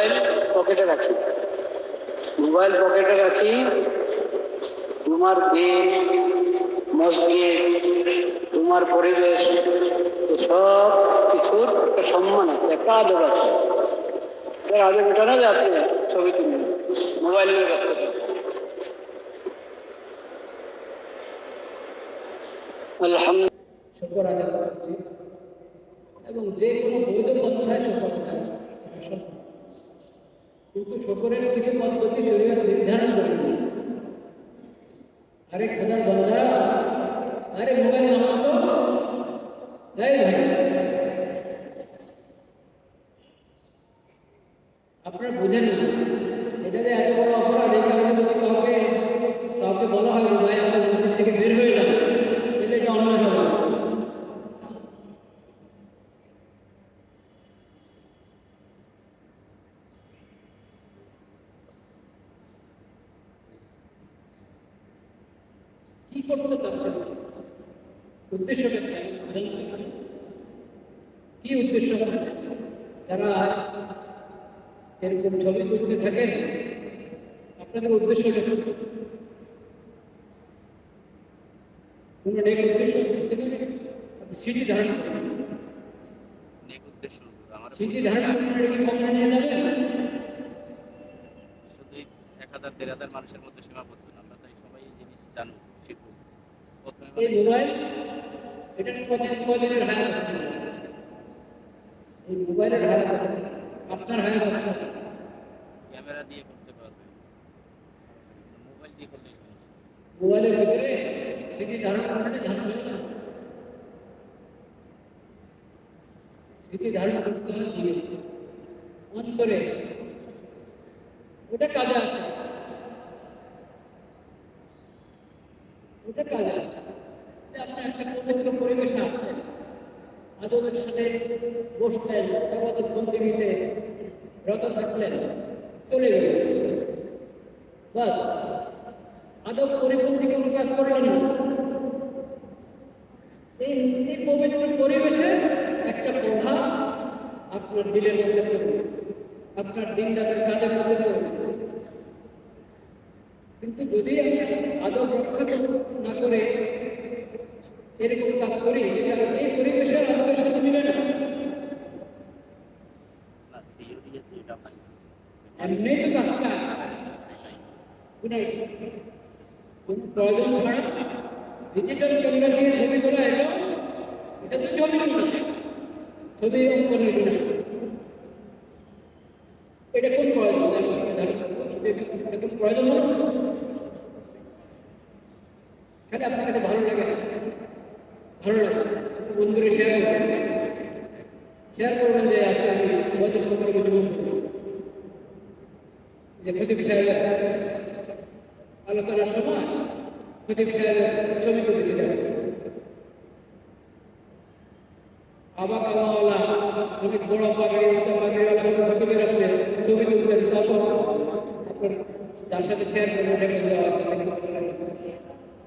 Mobile পকেটে রাখি। Mobile পকেটে রাখি, তোমার দিন মসজিদ, তোমার পরিবেশ সব কিছুর একটা সম্মান আছে, একটা আদব আছে। এর আদব এটা না যে আপনি ছবি তুলবেন মোবাইল নিয়ে ব্যস্ত আলহামদুলিল্লাহ। শকর আদায় এবং যে কোনো বৈধ পন্থায় শকর কিন্তু শকরের কিছু পদ্ধতি শরীর নির্ধারণ করে দিয়েছে। আরে খোদার বন্ধা আরে মোবাইল নামা তো। এই ভাই, আপনার বোঝেন না, এটা যে এত বড় অপরাধ এই কারণে যদি কাউকে কাউকে বলা হয় যে ভাই আমরা মসজিদ থেকে বের হয়ে যান তাহলে এটা অন্যায় হবে না কি করতে চাচ্ছেন? উদ্দেশ্যটা কি? জানতে পারি কি উদ্দেশ্য? তারা এরকম ছবি তুলতে থাকে? আপনাদের উদ্দেশ্যটা কি? কোনো নেক উদ্দেশ্য করতে স্মৃতি ধারণ করবেন। আমার স্মৃতি ধারণ করবেন কি কমরে নিয়ে যাবেন শুধু এক হাজার দেড় হাজার মানুষের মধ্যে সীমাবদ্ধ আমরা তাই সবাই এই জিনিস প্রথমে এই মোবাইল এটার কদিন কদিনের হায়াত আছে এই মোবাইলের হায়াত আছে আপনার হায়াত আছে না ক্যামেরা দিয়ে করতে পারবে। মোবাইল দিয়ে করলে মোবাইলের ভিতরে স্মৃতি ধারণ করলে ধারণ হয়ে না স্মৃতি ধারণ করতে হয় অন্তরে ওটা কাজে আসে। ওটা কাজে আসে যে একটা পবিত্র পরিবেশে আসলেন আদবের সাথে বসলেন আবাদত বন্দিগিতে রত থাকলেন, চলে গেলেন। বাস, আদব পরিপন্থী কোনো কাজ করলেন না। এই পবিত্র পরিবেশে একটা প্রভাব আপনার দিলের মধ্যে পড়বে। আপনার দিন রাতের কাজের মধ্যে পড়বে। কিন্তু যদি আমি আদৌ রক্ষা না করে এরকম কাজ করি, যেটা এই পরিবেশের আদবের সাথে মিলে না। না না। এমনি তো কাজটা গুনাহ। কোনো প্রয়োজন ছাড়া ডিজিটাল ক্যামেরা দিয়ে ছবি তোলা এটা এটা তো ছবির গুণা। ছবি অঙ্কনের গুণা। এটা কোন প্রয়োজন? এটা কোন প্রয়োজন? হলো খালি আপনার কাছে ভালো লাগে। ভালো লাগে। বন্ধুরে শেয়ার করবেন। শেয়ার করবেন যে আজকে আমি বচন প্রকার জীবন করেছি। যে খতিব সাহেবের আলোচনার সময় খতিব সাহেবের ছবি তুলেছিলেন আবাক আবাওয়ালা অনেক বড় পাগড়ি উঁচা পাগড়িওয়ালা কোনো খতিবের আপনি ছবি তুলতেন। তা তো আপনার যার সাথে শেয়ার করবেন সেটা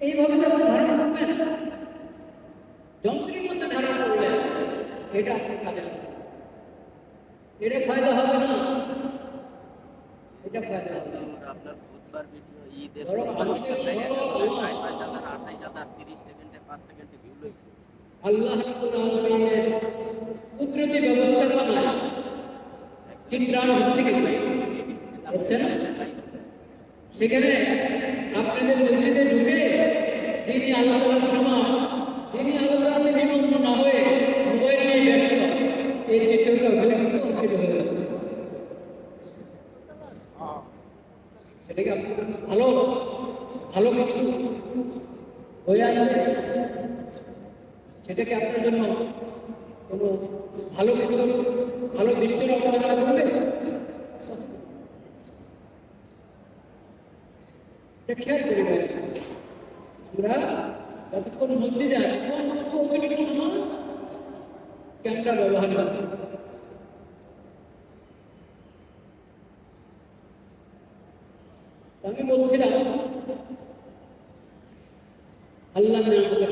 এইভাবে আপনি ধারণা করবেন? যন্ত্রের মধ্যে ধারণা করলেন এটা আপনার কাজে লাগবে। এটা ফায়দা হবে না। এটা ফায়দা হবে আল্লাহ কুদরতি হচ্ছে কি? হচ্ছে না? সেখানে আপনাদের মসজিদে ঢুকে তিনি আলোচনার সময় তিনি আলোচনাতে নিমগ্ন না হয়ে মোবাইল নিয়ে ব্যস্ত। এই চিত্রটা ওখানে কিন্তু অঙ্কিত হয়ে গেল। সেটাকে ভালো? ভালো কিছু হয়ে আনবে সেটাকে আপনার জন্য কোনো ভালো কিছু, ভালো দৃশ্য অবতারণা করবে এটা খেয়াল করি ভাই আমরা যতক্ষণ মসজিদে অন্তত অতটুকু সময় ক্যামেরা ব্যবহার করি আমি বলছিলাম, আল্লাহ নিয়ামতের